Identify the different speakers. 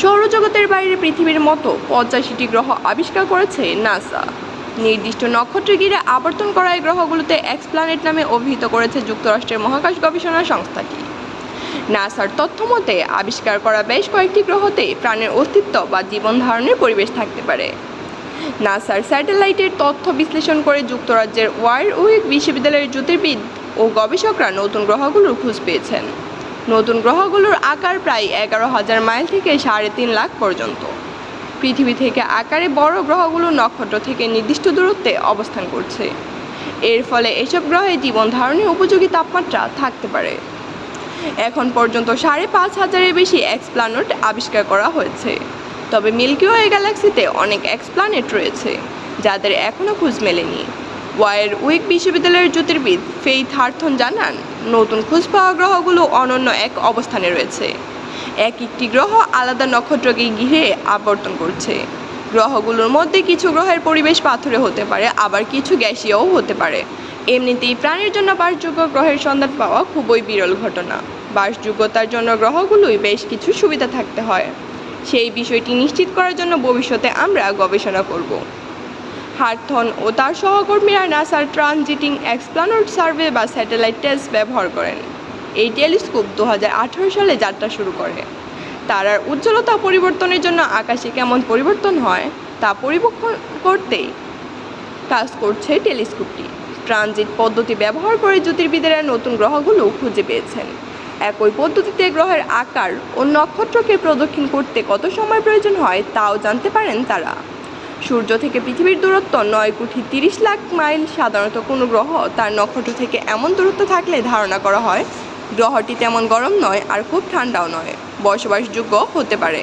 Speaker 1: সৌরজগতের বাইরে পৃথিবীর মতো পঁচাশিটি গ্রহ আবিষ্কার করেছে নাসা। নির্দিষ্ট নক্ষত্রে ঘিরে আবর্তন করা এই গ্রহগুলোতে এক্সপ্ল্যানেট নামে অভিহিত করেছে যুক্তরাষ্ট্রের মহাকাশ গবেষণা সংস্থাটি। নাসার তথ্য মতে, আবিষ্কার করা বেশ কয়েকটি গ্রহতে প্রাণের অস্তিত্ব বা জীবন ধারণের পরিবেশ থাকতে পারে। নাসার স্যাটেলাইটের তথ্য বিশ্লেষণ করে যুক্তরাজ্যের ওয়ারউইক বিশ্ববিদ্যালয়ের জ্যোতির্বিদ ও গবেষকরা নতুন গ্রহগুলোর খোঁজ পেয়েছেন। নতুন গ্রহগুলোর আকার প্রায় এগারো হাজার মাইল থেকে সাড়ে তিন লাখ পর্যন্ত। পৃথিবী থেকে আকারে বড় গ্রহগুলো নক্ষত্র থেকে নির্দিষ্ট দূরত্বে অবস্থান করছে। এর ফলে এসব গ্রহে জীবন ধারণের উপযোগী তাপমাত্রা থাকতে পারে। এখন পর্যন্ত সাড়ে পাঁচ হাজারের বেশি এক্সপ্লানেট আবিষ্কার করা হয়েছে। তবে মিল্কি ওয়ে গ্যালাক্সিতে অনেক এক্সপ্লানেট রয়েছে, যাদের এখনও খোঁজ মেলেনি। ওয়ার উইক বিশ্ববিদ্যালয়ের জ্যোতির্বিদ ফেইথ হার্থন জানান, নতুন খোঁজ পাওয়া গ্রহগুলো অনন্য এক অবস্থানে রয়েছে। এক একটি গ্রহ আলাদা নক্ষত্রকে ঘিরে আবর্তন করছে। গ্রহগুলোর মধ্যে কিছু গ্রহের পরিবেশ পাথরে হতে পারে, আবার কিছু গ্যাসীয়ও হতে পারে। এমনিতেই প্রাণীর জন্য বাসযোগ্য গ্রহের সন্ধান পাওয়া খুবই বিরল ঘটনা। বাসযোগ্যতার জন্য গ্রহগুলোই বেশ কিছু সুবিধা থাকতে হয়। সেই বিষয়টি নিশ্চিত করার জন্য ভবিষ্যতে আমরা গবেষণা করব। হার্থন ও তার সহকর্মীরা নাসার ট্রানজিটিং এক্সপ্লানোড সার্ভে বা স্যাটেলাইট টেস্ট ব্যবহার করেন। এই টেলিস্কোপ দু হাজার আঠারো সালে যাত্রা শুরু করে। তারার উজ্জ্বলতা পরিবর্তনের জন্য আকাশে কেমন পরিবর্তন হয় তা পরিবক্ষণ করতেই কাজ করছে টেলিস্কোপটি। ট্রানজিট পদ্ধতি ব্যবহার করে জ্যোতির্বিদেরা নতুন গ্রহগুলো খুঁজে পেয়েছেন। একই পদ্ধতিতে গ্রহের আকার ও নক্ষত্রকে প্রদক্ষিণ করতে কত সময় প্রয়োজন হয় তাও জানতে পারেন তারা। সূর্য থেকে পৃথিবীর দূরত্ব নয় কোটি তিরিশ লাখ মাইল। সাধারণত কোনো গ্রহ তার নক্ষত্র থেকে এমন দূরত্ব থাকলে ধারণা করা হয়, গ্রহটি তেমন গরম নয় আর খুব ঠান্ডাও নয়। বসবাসযোগ্য হতে পারে।